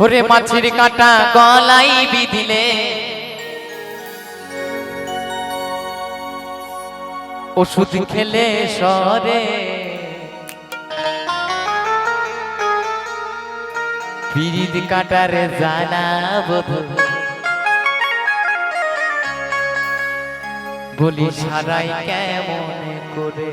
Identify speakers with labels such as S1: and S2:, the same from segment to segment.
S1: ওরে মাছের কাটা গলাই বিধিলে। ওষুধ খেলে সরে। পিরিত কাটার জানা বধু। বলি সারাই কেমন করে?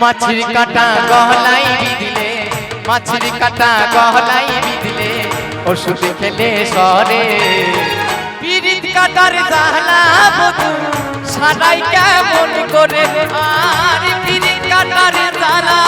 S1: মাছের কাটা গহলাই বিদিলে মাছির কাটা গহলাই বিদিলে ওষুধ খেলে সরে। পিরিত কাটার জাহলা বধু সারাই কেমন করে আর পিরিত কাটার জাহলা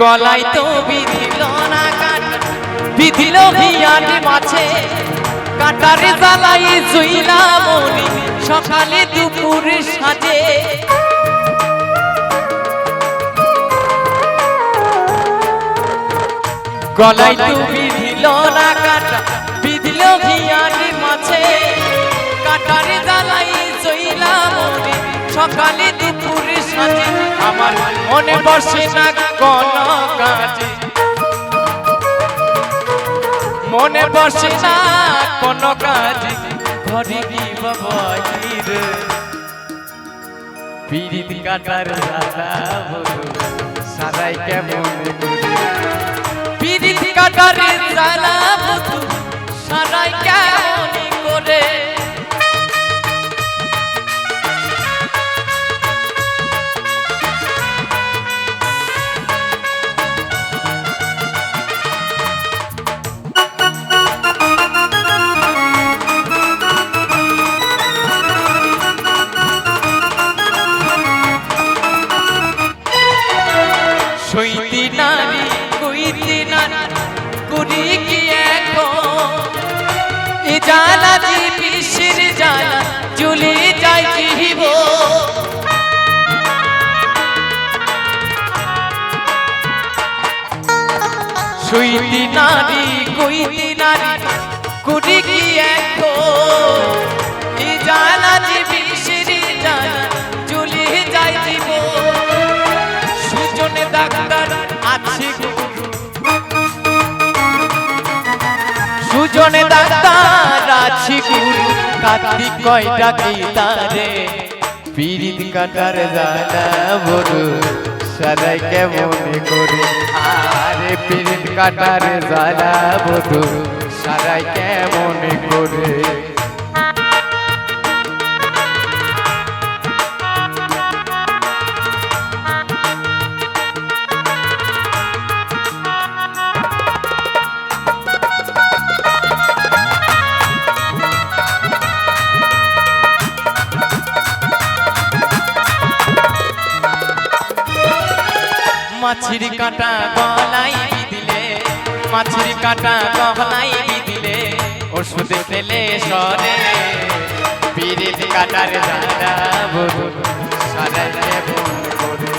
S1: গলায় তো বিধিল না কাট বিধিল হিয়ানি মাছে কাটারে জ্বালাই জুইলা মনি, সকালে দুপুর সাজে। গলায় তো মনে বসে না কোন কাজে। মনে বসে না কোন কাজে। ঘরে কি বাবাইর পিরিত কাটার দাদা সারাই কেমন পিরিত কাটারে বধু, সারাই কেমন জানা বিশ্বের জানা জুলি যাই জীব। শুইতি নারী, কইতি নারী, করি কি এক জানা যে সুজনে ডাক্তার, আছি গুরু। কার্তিক কয়টা কি তারে পিরিত কাটার জানা বড়, সদাই কেমন করে? আরে পিরিত কাটার জানা বড়, সদাই কেমন করে? মাছির কাটা গলাই দিলে মাছির কাটা গলাই দিলে ওষুধে পেলে সরে। পিরিত কাটার দাদা বধু সারা বধু।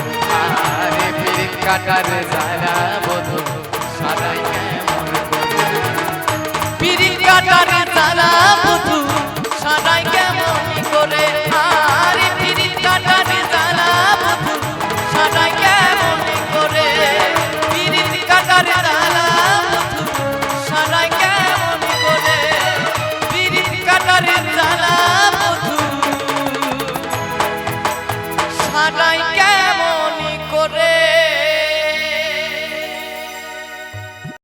S1: আরে পিরিত কাটার দাদা বধু সারা